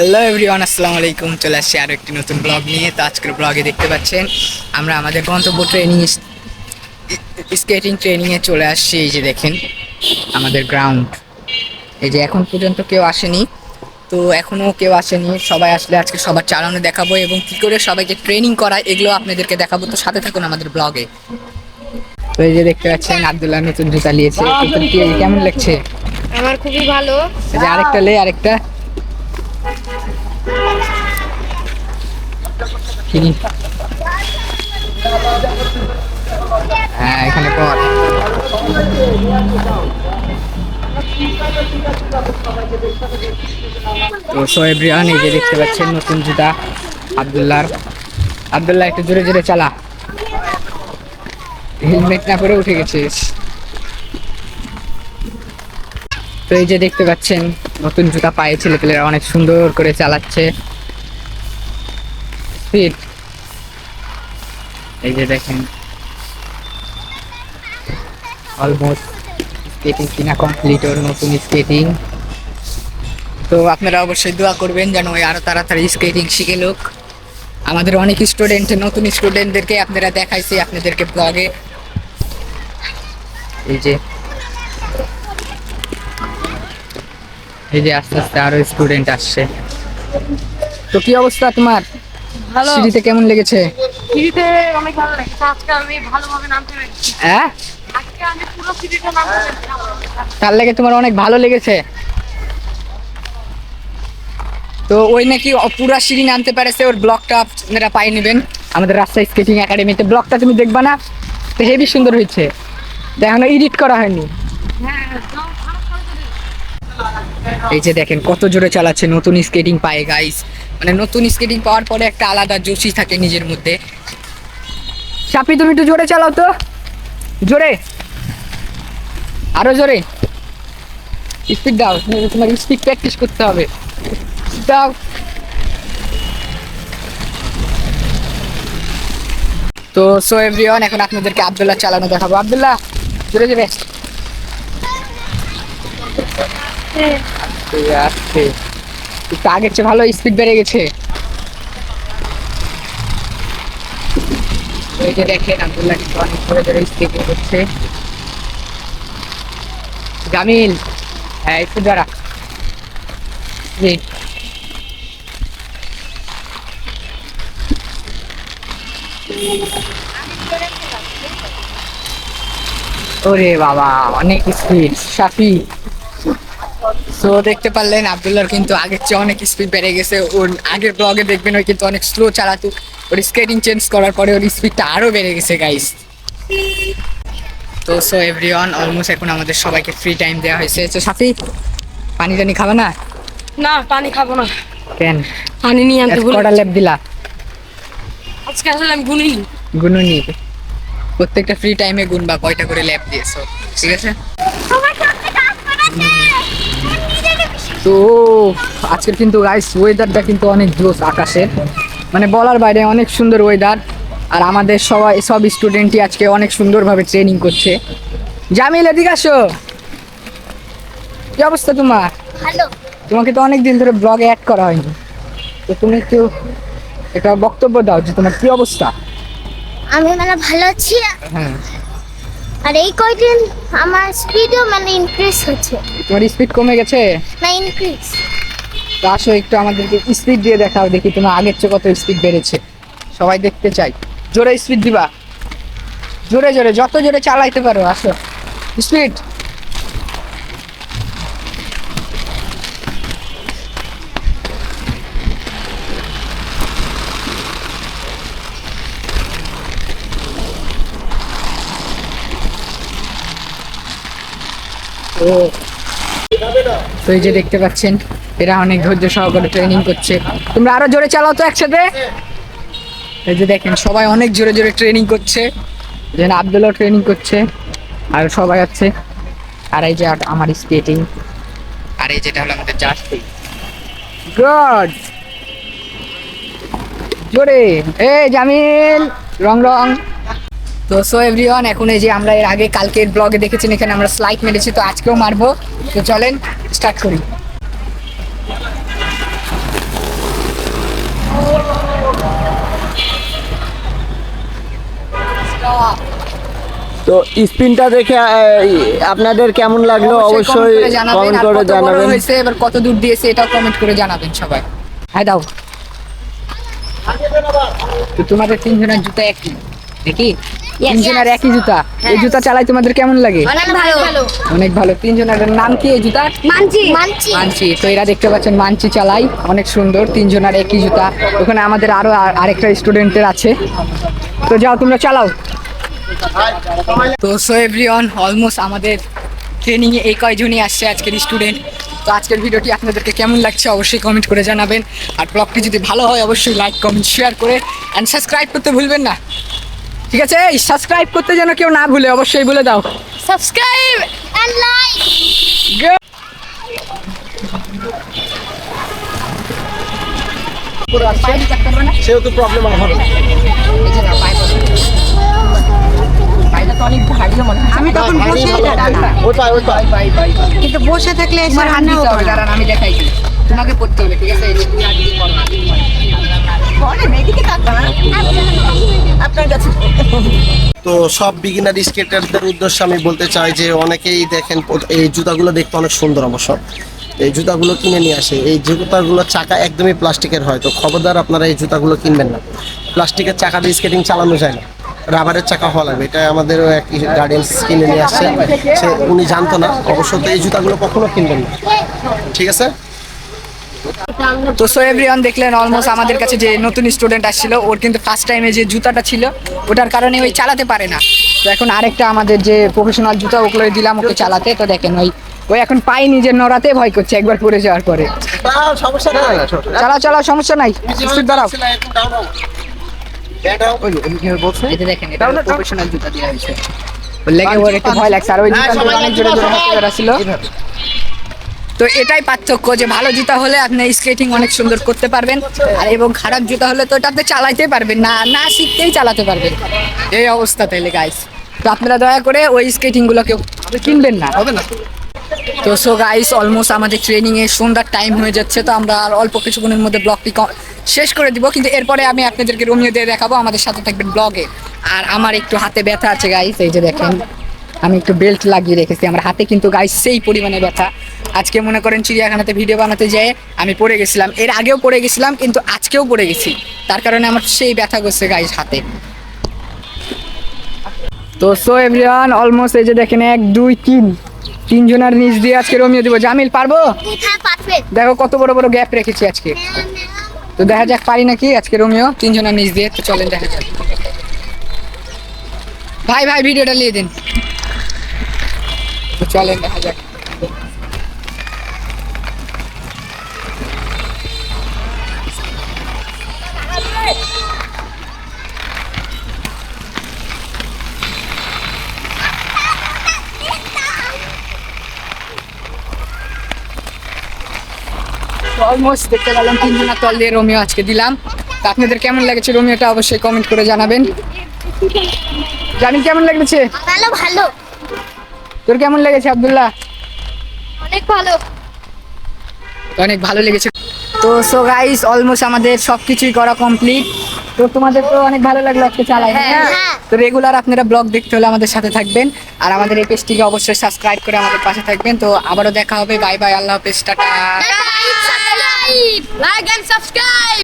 Hello everyone আসসালামু আলাইকুম। চলে আসছি আরও একটি নতুন ব্লগ নিয়ে। তো আজকের ব্লগে দেখতে পাচ্ছেন আমরা আমাদের গন্তব্য ট্রেনিং স্কেটিং ট্রেনিংয়ে চলে আসছি। এই যে দেখেন আমাদের গ্রাউন্ড এই যে এখন পর্যন্ত কেউ আসেনি। তো এখনও কেউ আসেনি। সবাই আসলে আজকে সবার চালানো দেখাবো এবং কী করে সবাইকে ট্রেনিং করায় এগুলো আপনাদেরকে দেখাবো। তো সাথে থাকুন আমাদের ব্লগে তো এই যে দেখতে পাচ্ছেন আবদুল্লাহ নতুন জুতা নিয়েছে কেমন লাগছে? আমার খুবই ভালো। এই যে আরেকটা লে আরেকটা। হ্যাঁ এখানে তো সো এভরিওয়ান এই যে দেখতে পাচ্ছেন নতুন জুতা, আবদুল্লাহর। আবদুল্লাহ, একটু জোরে জোরে চালা। হেলমেট না করে উঠে গেছিস। তো এই যে দেখতে পাচ্ছেন নতুন জুতা পায়ে ছেলেপেলেরা অনেক সুন্দর করে চালাচ্ছে। স্পিড এই যে দেখেন। অলমোস্ট স্কেটিং কিনা কমপ্লিট ওর নতুন স্কেটিং তো আপনারা অবশ্যই দোয়া করবেন যেন ওই আরও তাড়াতাড়ি স্কেটিং শিখে লোক। আমাদের অনেক স্টুডেন্ট নতুন স্টুডেন্টদেরকে আপনারা দেখাইছি আপনাদেরকে ব্লগে এই যে এই যে আস্তে আস্তে আরও স্টুডেন্ট আসছে। তো কি অবস্থা তোমার? ভালো। সিঁড়িতে কেমন লেগেছে? সিঁড়িতে অনেক ভালো লাগছে। আজকে আমি ভালোভাবে নামতে পেরেছি। হ্যাঁ? আজকে আমি পুরো সিঁড়িটা নামতে পেরেছি। তার লেগে তোমার অনেক ভালো লেগেছে। তো ওই নাকি পুরা সিঁড়ি নামতে পারেছে ওর ব্লগটা আপনারা পাই নেবেন। আমাদের রাস্তায় স্কেটিং একাডেমিতে ব্লগটা তুমি দেখবা না? তো হেভি সুন্দর হয়েছে। এখনও এডিট করা হয়নি। হ্যাঁ যাও, খারাপ করে দিলে। এই যে দেখেন, কত জোরে চালাচ্ছে নতুন স্কেটিং পায়ে গাইস মানে নতুন স্কেটিং পাওয়ার পরে একটা আলাদা জোশই থাকে নিজের মধ্যে। চাপি তুমি একটু জোরে চালাও তো। জোরে। আরও জোরে। স্পিড দাও, তোমার স্পিড প্র্যাকটিস করতে হবে। দাও। তো সো এভরিওয়ান এখন আপনাদেরকে আব্দুল্লাহ চালানো দেখাবো। আব্দুল্লাহ, জোরে জোরে। আগের চেয়ে ভালো স্পিড বেড়ে গেছে। অনেক ধরে স্পিড জামিল হ্যাঁ একটু দাঁড়া। ওরে বাবা, অনেক স্পিড সাফি। সো দেখতে পারলেন আবদুল্লাহর কিন্তু আগের চেয়ে অনেক স্পিড বেড়ে গেছে। ওর আগের ব্লগে দেখবেন ওই কিন্তু অনেক স্লো চালাতো। ওর স্কেটিং চেঞ্জ করার পরে ওর স্পিডটা আরও বেড়ে গেছে গাইস তো সো এভরিওয়ান অলমোস্ট এখন আমাদের সবাইকে ফ্রি টাইম দেওয়া হয়েছে। তো সাথী পানি টানি খাবে না? না পানি খাব না। কেন? পানি নিয়ে আনতে ভুল কটা ল্যাব দিলা? আজকে আসলে আমি গুনিনি। গুনুনি। প্রত্যেকটা ফ্রি টাইমে গুনবা কয়টা করে ল্যাব দিয়েছ? ঠিক আছে? তো আজকের কিন্তু গাইস ওয়েদারটা কিন্তু অনেক জোস আকাশের মানে বলার বাইরে অনেক সুন্দর ওয়েদার আর আমাদের সবাই সব স্টুডেন্টই আজকে অনেক সুন্দরভাবে ট্রেনিং করছে। জামিল এদিকে আসো। কি অবস্থা তোমার? তোমাকে তো অনেক দিন ধরে ব্লগে অ্যাড করা হয়নি। তো তুমি একটু একটা বক্তব্য দাও যে তোমার কি অবস্থা? আমি মানে ভালো আছি। হ্যাঁ। আর এই কয়দিন আমার স্পিডও মানে ইনক্রিজ হচ্ছে। তোমার স্পিড কমে গেছে? না ইনক্রিজ তো আসো একটু আমাদেরকে স্পিড দিয়ে দেখাও দেখি তোমার আগের চেয়ে কত স্পিড বেড়েছে। সবাই দেখতে চাই। জোরে স্পিড দিবা। জোরে জোরে যত জোরে চালাইতে পারো আসো। স্পিড তো এই যে দেখতে পাচ্ছেন, এরা অনেক ধৈর্য সহকারে ট্রেনিং করছে। তোমরা আরও জোরে চালাও তো একসাথে। এই যে দেখেন, সবাই অনেক জোরে জোরে ট্রেনিং করছে। যেন আবদুল্লাহ ট্রেনিং করছে, আর সবাই আছে। আর এই যে আমার স্কেটিং আর এই যেটা হলো আমাদের জার্সি। গুড জোরে! এই জামিল! রং রং। তো সো এভরিওয়ান এখন এই যে আমরা এর আগে কালকের ব্লগে দেখেছেন, এখানে আমরা স্লাইড মেরেছি, তো আজকেও মারবো। তো চলেন স্টার্ট করি। তো স্পিনটা দেখে আপনাদের কেমন লাগল অবশ্যই কমেন্ট করে জানাবেন। হয়েছে এবার কত দূর দিয়েছে এটাও কমেন্ট করে জানাবেন সবাই। হ্যাঁ দাও। তো তোমাদের তিনজনের জুতা একই দেখি? তিনজনের একই জুতা। এই জুতা চালাই তোমাদের কেমন লাগে? অনেক ভালো। অনেক ভালো। তিনজনের নাম কি এই জুতার মানছি। মানছি। তো এরা দেখতে পাচ্ছেন মানছি চালাই। অনেক সুন্দর। তিনজনের একই জুতা। ওখানে আমাদের আরও আর- আরেকটা স্টুডেন্টের আছে। তো যাও তোমরা চালাও। তো সো এভরিওয়ান অলমোস্ট আমাদের ট্রেনিং এ এই কয়জনই আসছে আজকের স্টুডেন্ট তো আজকের ভিডিওটি আপনাদেরকে কেমন লাগছে অবশ্যই কমেন্ট করে জানাবেন। আর ব্লগটি যদি ভালো হয় অবশ্যই লাইক কমেন্ট শেয়ার করে। অ্যান্ড সাবস্ক্রাইব করতে ভুলবেন না। ঠিক আছে? এই সাবস্ক্রাইব করতে যেন কেউ না ভুলে অবশ্যই বলে দাও। সাবস্ক্রাইব এন্ড লাইক সেহেতু প্রবলেম আর হবে আমি তখন বসে। কিন্তু বসে থাকলে। আমি দেখাই তোমাকে পড়তে হবে ঠিক আছে? তো সব বিগিনার স্কেটারদের উদ্দেশ্যে আমি বলতে চাই যে অনেকেই দেখেন, এই জুতাগুলো দেখতে অনেক সুন্দর অবশ্য। এই জুতাগুলো কিনে নিয়ে আসে। এই জুতাগুলোর চাকা একদমই প্লাস্টিকের হয়। তো খবরদার আপনারা এই জুতাগুলো কিনবেন না। প্লাস্টিকের চাকা দিয়ে স্কেটিং চালানো যায় না। রাবারের চাকা হওয়া লাগবে। এটা আমাদেরও এক গার্ডিয়ান্স কিনে নিয়ে আসছে। সে উনি জানতো না। অবশ্য তো এই জুতাগুলো কখনো কিনবেন না। ঠিক আছে? তো সো এভরিওয়ান দেখলেন অলমোস্ট আমাদের কাছে যে নতুন স্টুডেন্ট আসছিল ওর কিন্তু ফার্স্ট টাইমে যে জুতাটা ছিল ওটার কারণে ওই চালাতে পারে না। তো এখন আরেকটা আমাদের যে প্রফেশনাল জুতা ওগুলো দিলাম ওকে চালাতে। তো দেখেন ওই ওই এখন পাই নিজের নড়াতে ভয় করছে একবার পড়ে যাওয়ার পরে। চালা চালাও সমস্যা নাই। স্পিড দাঁড়াও। এই দেখেন এটা প্রফেশনাল জুতা দেওয়া হয়েছে। ওর লেগে ওর একটু ভয় লাগছে। আর ওই জুতা দিয়ে অনেক জোরে জোরে হাঁটতে বেড়াচ্ছিল তো এটাই পার্থক্য যে ভালো জুতা হলে আপনি স্কেটিং অনেক সুন্দর করতে পারবেন আর এবং খারাপ জুতা হলে তো এটা আপনি চালাইতে পারবেন না না শিখতেই চালাতে পারবেন। এই অবস্থা তাইলে গাইস তো আপনারা দয়া করে ওই স্কেটিংগুলো কেউ কিনবেন না। হবে না। তো সো গাইস অলমোস্ট আমাদের ট্রেনিং এর সন্ধ্যার টাইম হয়ে যাচ্ছে তো আমরা আর অল্প কিছুক্ষণের মধ্যে ব্লগটি শেষ করে দিব কিন্তু এরপরে আমি আপনাদেরকে রোমিও দিয়ে দেখাবো আমাদের সাথে থাকবেন ব্লগে আর আমার একটু হাতে ব্যথা আছে গাইস এই যে দেখেন। আমি একটু বেল্ট লাগিয়ে রেখেছি। আমার হাতে কিন্তু গাইস সেই পরিমাণে ব্যথা। আজকে মনে করেন চিড়িয়াখানাতে ভিডিও বানাতে যেয়ে আমি পড়ে গেছিলাম। এর আগেও পড়ে গেছিলাম কিন্তু আজকেও পড়ে গেছি। তার কারণে আমার সেই ব্যথা করছে গাইস হাতে। তো সো এভরিওয়ান অলমোস্ট এই যে দেখেন এক দুই তিন। তিনজনের নিচ দিয়ে আজকে রোমিও দিব। জামিল পারব? হ্যাঁ দেখো কত বড় বড় গ্যাপ রেখেছি আজকে। তো দেখা যাক পারি নাকি আজকে রোমিও? তিনজনের নিচ দিয়ে তো চলেন দেখা যাক। ভাই ভাই ভিডিওটা নিয়ে দিন। তো চলেন, দেখা যাক। অলমোস্ট দেখতে পেলাম তল দিয়ে রোমিও আজকে দিলাম। তো আপনাদের কেমন লেগেছে রোমিওটা অবশ্যই কমেন্ট করে জানাবেন। জামিল কেমন লেগেছে? ভালো ভালো। তোর কেমন লেগেছে আব্দুল্লাহ? অনেক ভালো। অনেক ভালো লেগেছে। তো সো গাইস অলমোস্ট আমাদের সব কিছুই করা কমপ্লিট তো তোমাদের তো অনেক ভালো লাগল আজকে চালাই হ্যাঁ হ্যাঁ। তো রেগুলার আপনারা ব্লগ দেখতে হলে আমাদের সাথে থাকবেন। আর আমাদের এই পেজটিকে অবশ্যই সাবস্ক্রাইব করে আমাদের পাশে থাকবেন। তো আবারও দেখা হবে। বাই বাই আল্লাহ হাফেজ টাটা। Like and subscribe